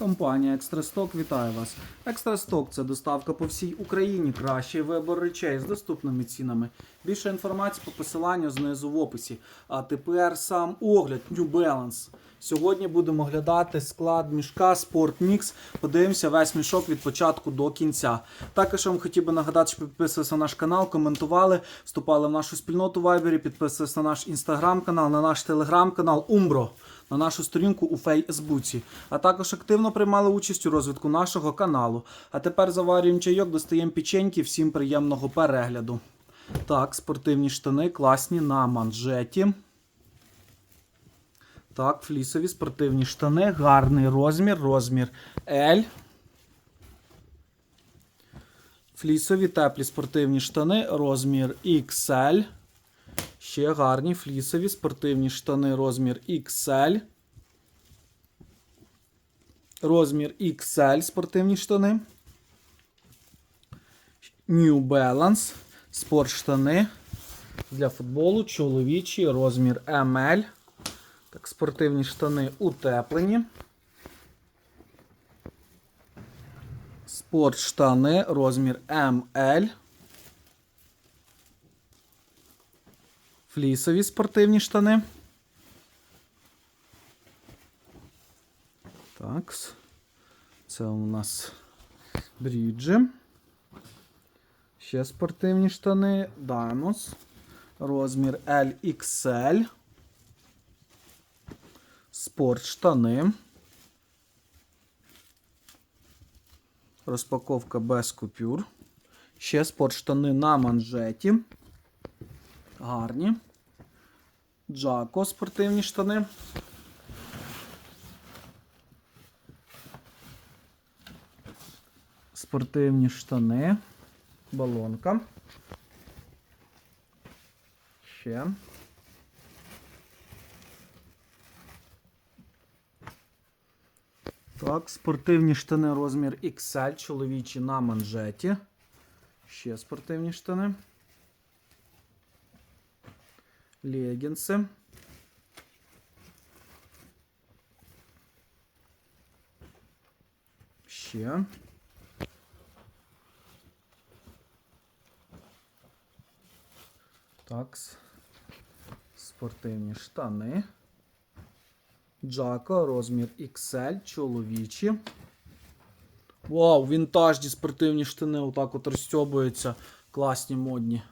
Компанія Екстрасток вітає вас. Екстрасток це доставка по всій Україні. Кращий вибор речей з доступними цінами. Більше інформації по посиланню знизу в описі. А тепер сам огляд New Balance. Сьогодні будемо оглядати склад мішка Sport Mix. Подивимося весь мішок від початку до кінця. Також я вам хотів би нагадати, що підписувалися на наш канал, коментували, вступали в нашу спільноту в Viber, підписувалися на наш інстаграм-канал, на наш телеграм-канал Умбро на нашу сторінку у Фейсбуці, а також активно приймали участь у розвитку нашого каналу. А тепер заварюємо чайок, достаємо печеньки, всім приємного перегляду. Так, спортивні штани класні на манжеті. Так, флісові спортивні штани, гарний розмір, розмір L. Флісові теплі спортивні штани, розмір XL. Ще гарні флісові спортивні штани розмір XL. Розмір XL спортивні штани. New Balance. Спортштани для футболу. Чоловічі. Розмір ML. Так, спортивні штани утеплені. Спортштани розмір ML. Флісові спортивні штани. Так. Це у нас бріджі. Ще спортивні штани. Даймос. Розмір LXL. Спортштани. Розпаковка без купюр. Ще спортштани на манжеті. Гарні. Джако спортивні штани. Спортивні штани. Балонка. Ще. Так, спортивні штани розмір XL, чоловічі на манжеті. Ще спортивні штани. Леггинсы. Ще. Так. Спортивні штани. Джако, розмір XL, чоловічі. Вау, вінтажні спортивні штани отак от розстьобуються. Класні модні.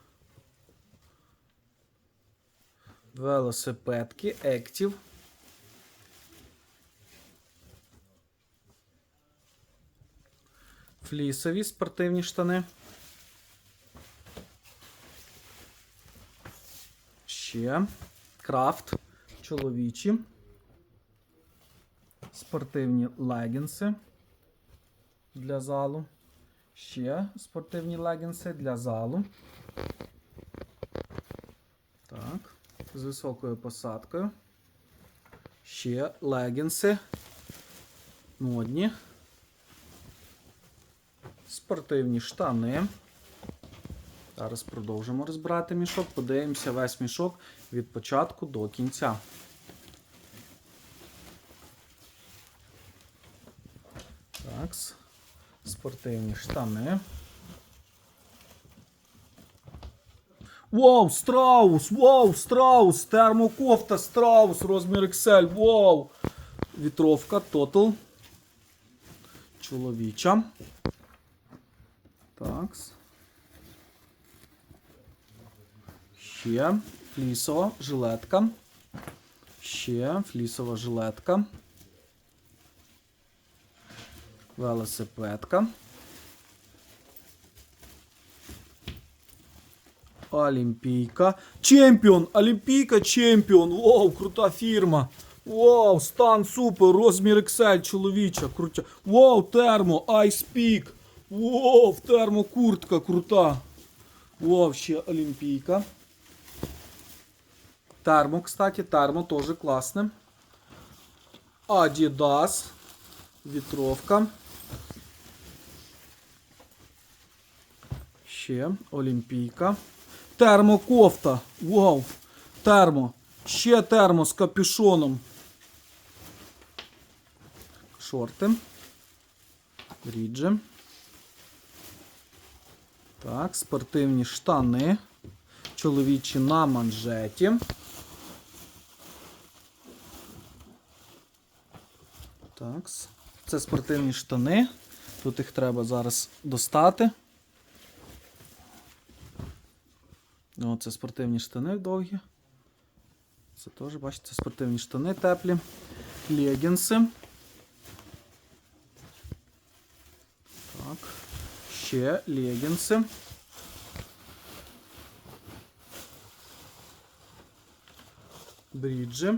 Велосипедки Active. Флісові спортивні штани. Ще крафт. Чоловічі. Спортивні легінси для залу. Ще спортивні легінси для залу. З високою посадкою. Ще легінси. Модні. Спортивні штани. Зараз продовжимо розбирати мішок. Подивимося весь мішок від початку до кінця. Так. Спортивні штани. Вау, страус! Вау, страус! Термокофта, страус, розмір XL, вау! Вітровка, Total. Чоловіча. Так. Ще флісова жилетка. Ще флісова жилетка. Велосипедка. Олімпійка. Чемпіон! Олімпійка чемпіон! Вау, крута фірма! Вау, стан супер! Розмір XL, чоловіча, крутя. Вау, термо, Ice Peak! Вау, термокуртка крута! Вау, ще Олімпійка. Термо, кстати, термо теж класне. Adidas. Вітровка. Ще Олімпійка. Термокофта. Вау. Термо. Ще термо з капюшоном. Шорти. Бріджі. Так, спортивні штани. Чоловічі на манжеті. Так. Це спортивні штани. Тут їх треба зараз достати. Це спортивні штани довгі. Це теж, бачите, спортивні штани теплі. Легінси. Так. Ще легінси. Бріджі.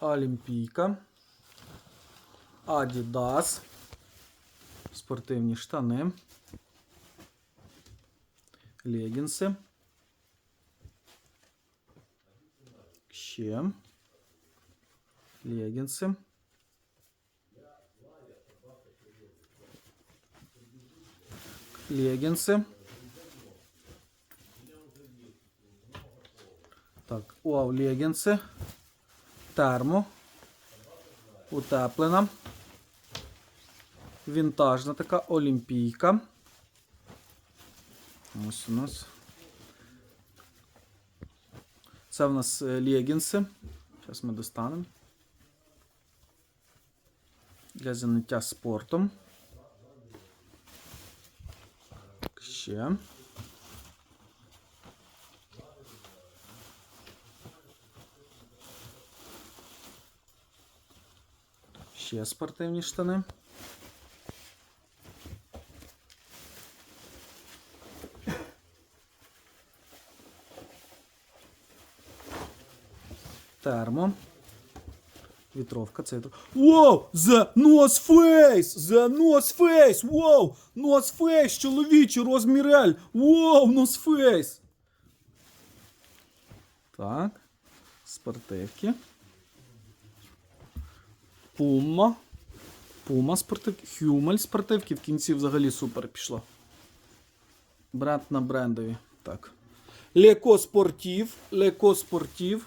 Олімпійка. Адідас. Спортивні штани. Легінси. Ще. Легінси. Легінси. Так, вау, легінси. Термо. Утеплена. Вінтажна така олімпійка. Ось у нас. Це в нас е, легінси. Зараз ми достанемо. Для заняття спортом. Ще. Ще спортивні штани. Термо. Вітровка, це вітро- Воу! The North Face! The North Face! Воу! North Face, чоловічий, розмір L! Воу, North Face! Так. Спортивки. Пума. Пума спортивки. Хюмель спортивки. В кінці взагалі супер пішло. Бренд на брендові. Так. Леко Спортів. Леко Спортів.